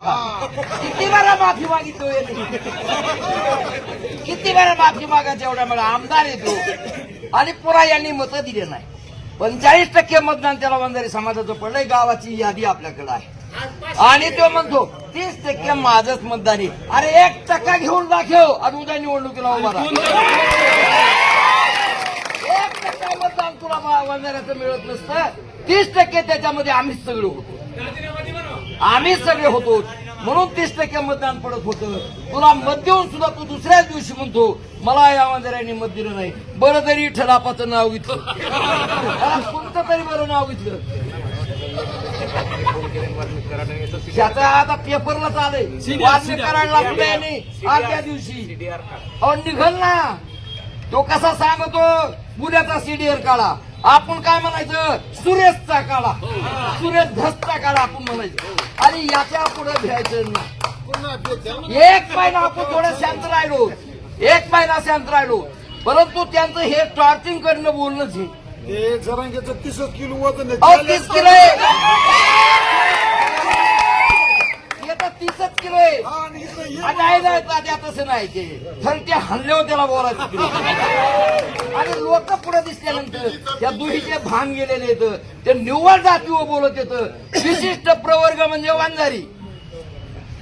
किती वेळा माफी मागितोय किती वेळा माफी मागायचं एवढा मला आमदार येतो? आणि पुरा यांनी मतं दिले नाही. पंचाळीस टक्के मतदान त्याला वंजारी समाजाचं पडलंय गावाची यादी आपल्याकडे आहे. आणि तो म्हणतो तीस टक्के माझंच मतदान आहे. अरे एक टक्का घेऊन दाखव. आणि उद्या निवडणुकीला उभा एक टक्का मतदान तुला वंजाऱ्याचं मिळत नसतं. तीस टक्के त्याच्यामध्ये आम्हीच सगळं होतो. आम्ही सगळे होतो. म्हणून तीस टक्के मतदान पडत होतं. तुला मत देऊन सुद्धा तू दुसऱ्याच दिवशी म्हणतो मला या वंजाऱ्यांनी मत दिलं नाही. बरं तरी ठलापाचं नाव घेतलं. कोणतं तरी बरं नाव घेतलं. त्याचा आता पेपरला चालय लागलं यांनी आजच्या दिवशी. अहो निघल ना. तो कसा सांगतो? पुण्याचा सीडीआर काढा. आपण काय म्हणायचं? सुरेशचा काढा. सुरेश धसचा काढा आपण म्हणायचं. आणि याच्यापुढे भ्यायचं नाही. एक महिना आपण थोडं शांत राहिलो. एक महिना शांत राहिलो. परंतु त्यांचं हे टॉर्चिंग करणं बोलणंच ते जरांगेचं तीसच किलो वजन तीस किलो आहे. तीसच किलो आहे. हा, हे नाही नाही तात्या तसं नाही ते. तर ते हल्ल्यावर त्याला बोलायचं. दिसल्यानंतर त्या दुहीचे भान गेलेले येत ते निव्वळ जातीवर बोलत येतं विशिष्ट प्रवर्ग म्हणजे वांजारी.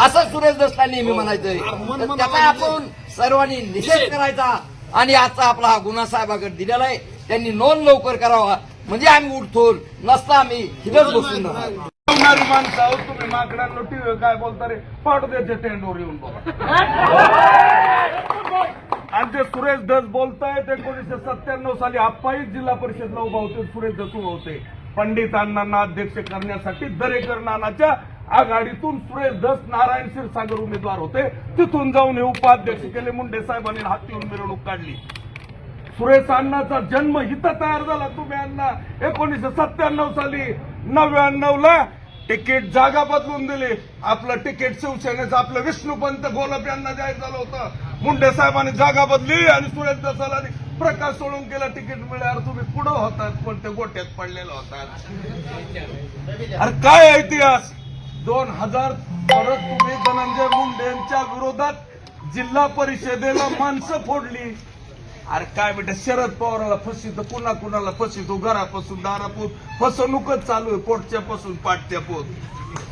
असं सुरेश दसला नेहमी म्हणायचंय. तर त्याचा आपण सर्वांनी निषेध करायचा. आणि आजचा आपला हा गुन्हा साहेबाकडे दिलेला आहे. त्यांनी नोंद लवकर करावा. म्हणजे आम्ही उठतो नसता आम्ही हिरच बसून माणसं आहोत तुम्ही माकडांना टीव्ही काय बोलता रे? पाडू द्यायचे टेंडवर येऊन बघा. आज ते सुरेश धस बोलतायत एकोणीसशे सत्त्याण्णव साली आप्पाही जिल्हा परिषदला उभा होते सुरेश धस उभा होते. पंडित अण्णांना अध्यक्ष करण्यासाठी दरेकर नानाच्या आघाडीतून सुरेश धस नारायण क्षीरसागर उमेदवार होते. तिथून जाऊन हे उपाध्यक्ष केले मुंडे साहेबांनी हात येऊन मिरवणूक काढली. सुरेश अण्णाचा जन्म इथं तयार झाला तुम्ही अण्णा. एकोणीसशे सत्त्याण्णव साली नव्याण्णव ला तिकीट जागा बदलून दिली. आपलं तिकीट शिवसेनेचं आपलं विष्णुपंत गोलप यांना जाहीर झालं होतं. मुंडे साहेबांनी जागा बदली आणि सुरेश दसालानी प्रकाश सोडून केलं तिकीट मिळाल्यावर तुम्ही पुढं होतात पण ते गोट्यात पडलेलं होतात. अरे काय इतिहास? दोन हजार परत तुम्ही धनंजय मुंडे यांच्या विरोधात जिल्हा परिषदेला माणसं फोडली. अरे काय बेटा शरद पवाराला फसित कुणा कुणाला फसितो घरापासून दारापूर फसवणूकच चालू आहे पोटच्या पासून पाटच्या पोत